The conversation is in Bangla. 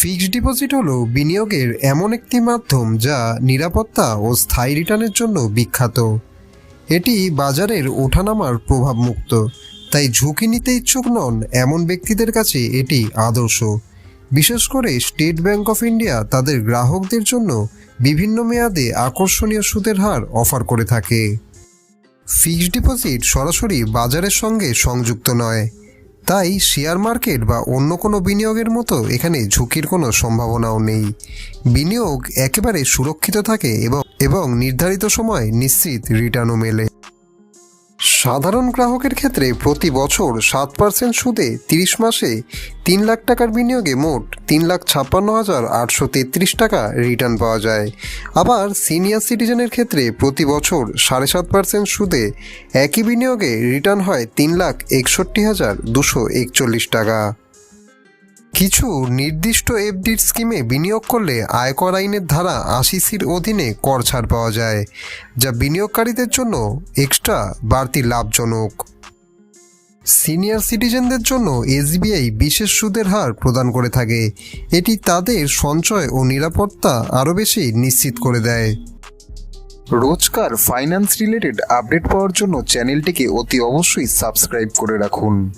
ফিক্সড ডিপোজিট হলো বিনিয়োগের এমন একটি মাধ্যম যা নিরাপত্তা ও স্থায়ী রিটার্নের জন্য বিখ্যাত। এটি বাজারের ওঠানামার প্রভাবমুক্ত, তাই ঝুঁকি নিতে ইচ্ছুক নন এমন ব্যক্তিদের কাছে এটি আদর্শ। বিশেষ করে স্টেট ব্যাংক অফ ইন্ডিয়া তাদের গ্রাহকদের জন্য বিভিন্ন মেয়াদে আকর্ষণীয় সুদের হার অফার করে থাকে। ফিক্সড ডিপোজিট সরাসরি বাজারের সঙ্গে সংযুক্ত নয়। তাই শেয়ার মার্কেট বা অন্য কোনো বিনিয়োগের মতো এখানে ঝুঁকির কোনো সম্ভাবনাও নেই। বিনিয়োগ একেবারে সুরক্ষিত থাকে এবং এবং নির্ধারিত সময় নিশ্চিত রিটার্নও মেলে। সাধারণ গ্রাহকের ক্ষেত্রে প্রতি বছর সাত পার্সেন্ট সুদে তিরিশ মাসে তিন লাখ টাকার বিনিয়োগে মোট তিন লাখ ছাপ্পান্ন হাজার আটশো তেত্রিশ টাকা রিটার্ন পাওয়া যায়। আবার সিনিয়র সিটিজেনের ক্ষেত্রে প্রতি বছর সাড়ে সাত পার্সেন্ট সুদে একই বিনিয়োগে রিটার্ন হয় তিন লাখ একষট্টি হাজার দুশো একচল্লিশ টাকা। কিছু নির্দিষ্ট এফডির স্কিমে বিনিয়োগ করলে আয়কর আইনের ধারা আশি সির অধীনে কর ছাড় পাওয়া যায়, যা বিনিয়োগকারীদের জন্য এক্সট্রা বাড়তি লাভজনক। সিনিয়র সিটিজেনদের জন্য এসবিআই বিশেষ সুদের হার প্রদান করে থাকে, এটি তাদের সঞ্চয় ও নিরাপত্তা আরও বেশি নিশ্চিত করে দেয়। রোজকার ফাইন্যান্স রিলেটেড আপডেট পাওয়ার জন্য চ্যানেলটিকে অতি অবশ্যই সাবস্ক্রাইব করে রাখুন।